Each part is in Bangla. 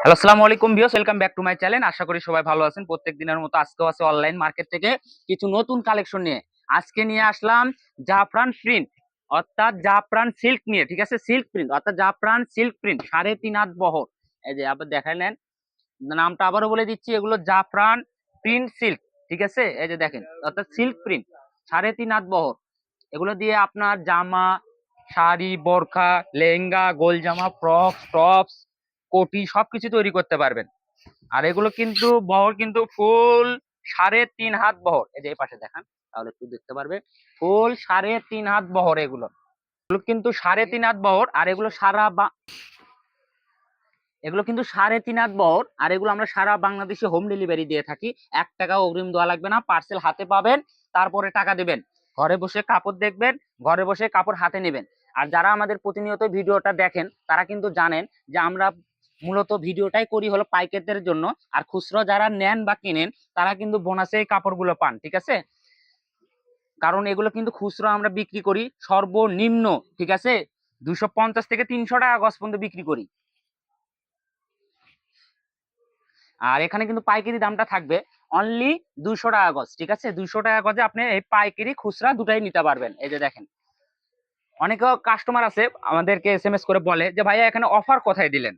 হ্যালো, আসসালামু আলাইকুম views welcome back to my channel. আশা করি সবাই ভালো আছেন। প্রত্যেক দিনের মতো আজকেও আছে অনলাইন মার্কেট থেকে কিছু নতুন কালেকশন নিয়ে। আজকে নিয়ে আসলাম জাফরান প্রিন্ট অর্থাৎ জাফরান সিল্ক নিয়ে, ঠিক আছে? সিল্ক প্রিন্ট অর্থাৎ জাফরান সিল্ক প্রিন্ট সাড়ে তিন বহর। এই যে, আবার দেখাই নেন। নামটা আবারও বলে দিচ্ছি, এগুলো জাফরান প্রিন্ট সিল্ক ঠিক আছে? এই যে দেখেন, অর্থাৎ সিল্ক প্রিন্ট সাড়ে তিন বহর। এগুলো দিয়ে আপনার জামা, শাড়ি, বোরখা, লেহেঙ্গা, গোল জামা ফ্রক টপস কোটি সবকিছু তৈরি করতে পারবেন। আর এগুলো কিন্তু বহর কিন্তু ফুল সাড়ে তিন হাত বহর। এই যে এই পাশে দেখান, তাহলে একটু দেখতে পারবে। ফুল সাড়ে তিন হাত বহর এগুলো। কিন্তু সাড়ে তিন হাত বহর, আর এগুলো সারা বা এগুলো কিন্তু সাড়ে তিন হাত বহর, আর এগুলো আমরা সারা বাংলাদেশে হোম ডেলিভারি দিয়ে থাকি। এক টাকা অগ্রিম দেওয়া লাগবে না পার্সেল হাতে পাবেন, তারপরে টাকা দেবেন। ঘরে বসে কাপড় দেখবেন, ঘরে বসে কাপড় হাতে নেবেন। আর যারা আমাদের প্রতিনিয়ত ভিডিওটা দেখেন, তারা কিন্তু জানেন যে আমরা মূলত ভিডিওটাই করি হলো পাইকারদের জন্য। আর খুচরো যারা নেন বা কিনেন, তারা কিন্তু বোনাসে এই কাপড়গুলো পান, ঠিক আছে? কারণ এগুলো কিন্তু খুচরো আমরা বিক্রি করি, সর্বনিম্ন, ঠিক আছে? দুশো পঞ্চাশ থেকে তিনশো টাকা গজ পর্যন্ত বিক্রি করি। আর এখানে কিন্তু পাইকারি দামটা থাকবে অনলি দুশো টাকা গজ, ঠিক আছে? দুশো টাকা গজে আপনি এই পাইকারি খুচরা দুটাই নিতে পারবেন, এই যে দেখেন। অনেক কাস্টমার আছে, আমাদেরকে এস এম এস করে বলে যে, ভাইয়া, এখানে অফার কোথায় দিলেন?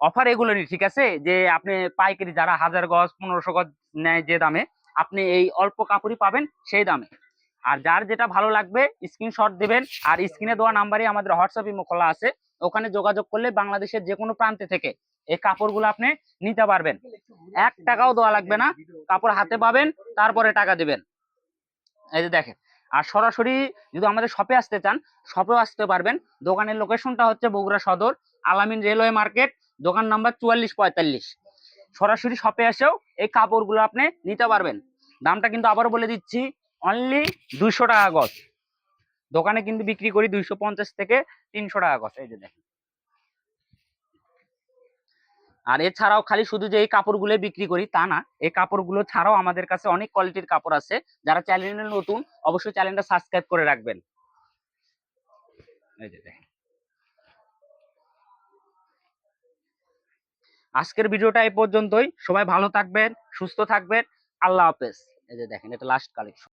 অফার এগুলো এগুলোরই, ঠিক আছে? যে আপনি পাইকারি যারা হাজার গজ, পনেরোশো গজ নেয় যে দামে, আপনি এই অল্প কাপড়ই পাবেন সেই দামে। আর যার যেটা ভালো লাগবে স্ক্রিনশট দিবেন, আর স্ক্রিনে দেওয়া নাম্বারে আমাদের হোয়াটসঅ্যাপ ইমো খোলা আছে। ওখানে যোগাযোগ করলে বাংলাদেশের যে কোনো প্রান্তে থেকে এই কাপড়গুলো আপনি নিতে পারবেন। এক টাকাও দেওয়া লাগবে না। কাপড় হাতে পাবেন, তারপরে টাকা দিবেন। এই যে দেখেন, আর সরাসরি যদি আমাদের শপে আসতে চান শপেও আসতে পারবেন। দোকানের লোকেশনটা হচ্ছে বগুড়া সদর, আলামিন রেলওয়ে মার্কেট দোকান নাম্বার চুয়াল্লিশ পঁয়তাল্লিশ সরাসরি শপে এসেও এই কাপড়গুলো আপনি নিতে পারবেন। দামটা কিন্তু আবারও বলে দিচ্ছি অনলি দুইশো টাকা গজ। দোকানে কিন্তু বিক্রি করি দুইশো পঞ্চাশ থেকে তিনশো টাকা গজ, এই যে দেখেন। আর এছাড়াও খালি শুধু যে এই কাপড়গুলো বিক্রি করি তা না, এই কাপড়গুলো ছাড়াও আমাদের কাছে অনেক কোয়ালিটির কাপড় আছে। যারা চ্যানেলে নতুন, অবশ্যই চ্যানেলটা সাবস্ক্রাইব করে রাখবেন। এই যে দেখেন। আজকের ভিডিওটা এই পর্যন্তই। সবাই ভালো থাকবেন, সুস্থ থাকবেন। আল্লাহ হাফেজ। এই যে দেখেন, এটা লাস্ট কালেকশন